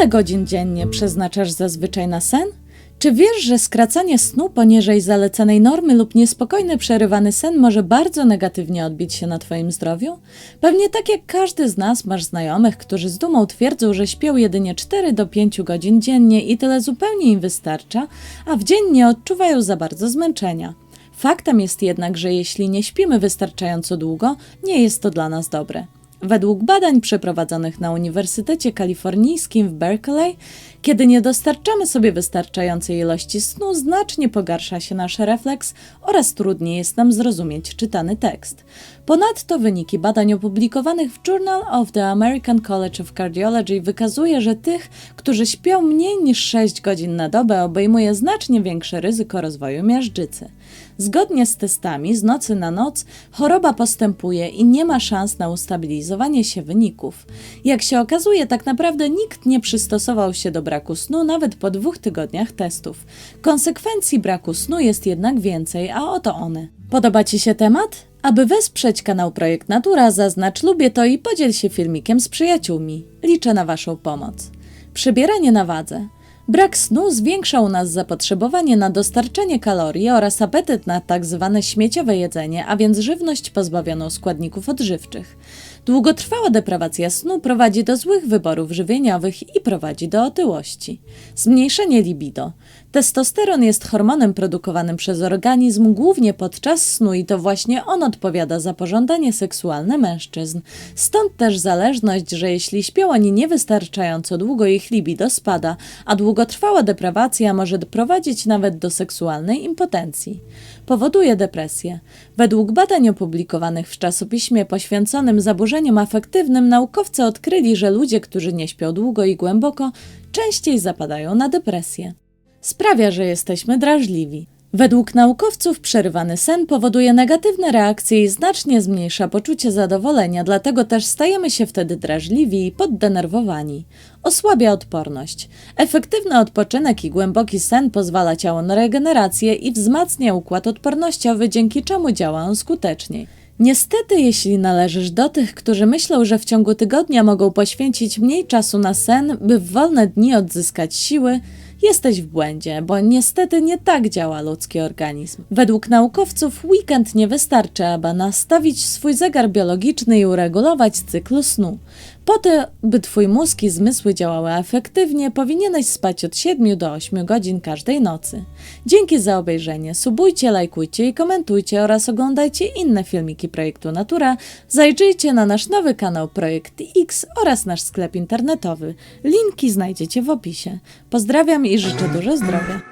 Ile godzin dziennie przeznaczasz zazwyczaj na sen? Czy wiesz, że skracanie snu poniżej zalecanej normy lub niespokojny, przerywany sen może bardzo negatywnie odbić się na Twoim zdrowiu? Pewnie tak jak każdy z nas masz znajomych, którzy z dumą twierdzą, że śpią jedynie 4 do 5 godzin dziennie i tyle zupełnie im wystarcza, a w dzień nie odczuwają za bardzo zmęczenia. Faktem jest jednak, że jeśli nie śpimy wystarczająco długo, nie jest to dla nas dobre. Według badań przeprowadzonych na Uniwersytecie Kalifornijskim w Berkeley, kiedy nie dostarczamy sobie wystarczającej ilości snu, znacznie pogarsza się nasz refleks oraz trudniej jest nam zrozumieć czytany tekst. Ponadto wyniki badań opublikowanych w Journal of the American College of Cardiology wykazuje, że tych, którzy śpią mniej niż 6 godzin na dobę, obejmuje znacznie większe ryzyko rozwoju miażdżycy. Zgodnie z testami, z nocy na noc choroba postępuje i nie ma szans na ustabilizowanie się wyników. Jak się okazuje, tak naprawdę nikt nie przystosował się do braku snu nawet po dwóch tygodniach testów. Konsekwencji braku snu jest jednak więcej, a oto one. Podoba Ci się temat? Aby wesprzeć kanał Projekt Natura, zaznacz lubię to i podziel się filmikiem z przyjaciółmi. Liczę na Waszą pomoc. Przybieranie na wadze. Brak snu zwiększa u nas zapotrzebowanie na dostarczenie kalorii oraz apetyt na tak zwane śmieciowe jedzenie, a więc żywność pozbawioną składników odżywczych. Długotrwała deprawacja snu prowadzi do złych wyborów żywieniowych i prowadzi do otyłości. Zmniejszenie libido. Testosteron jest hormonem produkowanym przez organizm głównie podczas snu i to właśnie on odpowiada za pożądanie seksualne mężczyzn. Stąd też zależność, że jeśli śpią oni niewystarczająco długo, ich libido spada, a długotrwała deprawacja może doprowadzić nawet do seksualnej impotencji. Powoduje depresję. Według badań opublikowanych w czasopiśmie poświęconym zaburzeniom afektywnym naukowcy odkryli, że ludzie, którzy nie śpią długo i głęboko, częściej zapadają na depresję sprawia, że jesteśmy drażliwi. Według naukowców przerywany sen powoduje negatywne reakcje i znacznie zmniejsza poczucie zadowolenia, dlatego też stajemy się wtedy drażliwi i poddenerwowani. Osłabia odporność. Efektywny odpoczynek i głęboki sen pozwala ciału na regenerację i wzmacnia układ odpornościowy, dzięki czemu działa on skuteczniej. Niestety, jeśli należysz do tych, którzy myślą, że w ciągu tygodnia mogą poświęcić mniej czasu na sen, by w wolne dni odzyskać siły, jesteś w błędzie, bo niestety nie tak działa ludzki organizm. Według naukowców weekend nie wystarczy, aby nastawić swój zegar biologiczny i uregulować cykl snu. Po to, by twój mózg i zmysły działały efektywnie, powinieneś spać od 7 do 8 godzin każdej nocy. Dzięki za obejrzenie. Subujcie, lajkujcie i komentujcie oraz oglądajcie inne filmiki projektu Natura. Zajrzyjcie na nasz nowy kanał Projekt X oraz nasz sklep internetowy. Linki znajdziecie w opisie. Pozdrawiam i życzę dużo zdrowia.